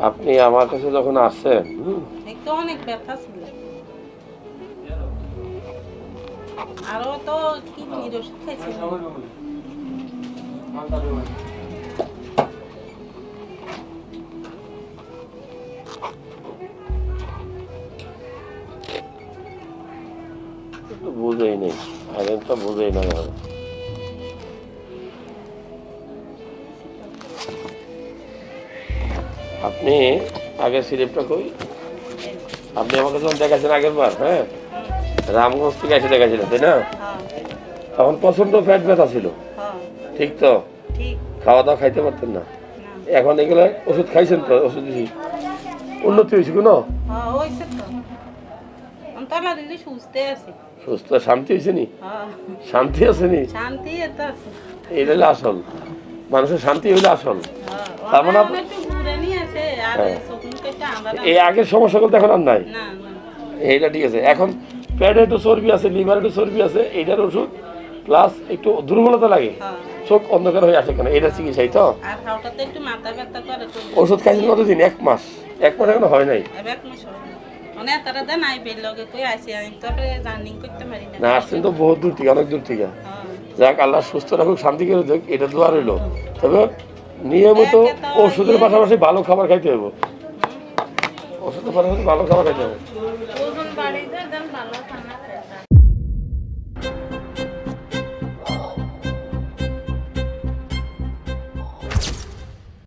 আপনি আমার কাছে যখন আসছেন হুম, অনেক ব্যথা ছিল। আরও তো কিডনির ওষুধ খাইছিল তো বুঝেই নেই আগে তো বুঝেই না আপনি আগে সিলিপটা কই? আপনি আমাকে যখন দেখাচ্ছেন আগের বার হ্যাঁ? রামগঞ্জ থেকে এসে দেখাচ্ছিলেন তাই না? হ্যাঁ। তখন প্রচণ্ড ফ্যাট ব্যথা ছিল। হ্যাঁ। ঠিক তো? খাওয়া দাওয়া খাইতে পারতেন না। এখন এগুলো ওষুধ খাইছেন তো ওষুধ দিছি। উন্নতি হয়েছে কোনো? হ্যাঁ সুস্থ শান্তি হয়েছে নি? শান্তি আছে নি? এটা আসল। মানুষের শান্তি হইলে আসল। তার মানে হ্যাঁ। এই আগের সমস্যাগুলো তো এখন আর নাই? এইটা ঠিক আছে। এখন পেটে একটু চর্বি আছে লিভারে একটু চর্বি আছে এইটার ওষুধ প্লাস একটু দুর্বলতা লাগে। হ্যাঁ। চোখ অন্ধকার হয়ে আসে কেন? এটা চিকিৎসাই তো। ওষুধ খাইছেন কতদিন? এক মাস। এক মাস এখনও হয় নাই। মানে না। আসছেন তো বহুত দূর থেকে অনেক দূর থেকে। হ্যাঁ। যাক আল্লাহ সুস্থ রাখুক শান্তি করে দেখ এটা দোয়া রইল। তবে নিয়মিত ওষুধের ইয়ে- পাশাপাশি ভালো খাবার খাইতে হবে ওষুধের পাশাপাশি ভালো খাবার খাইতে হবে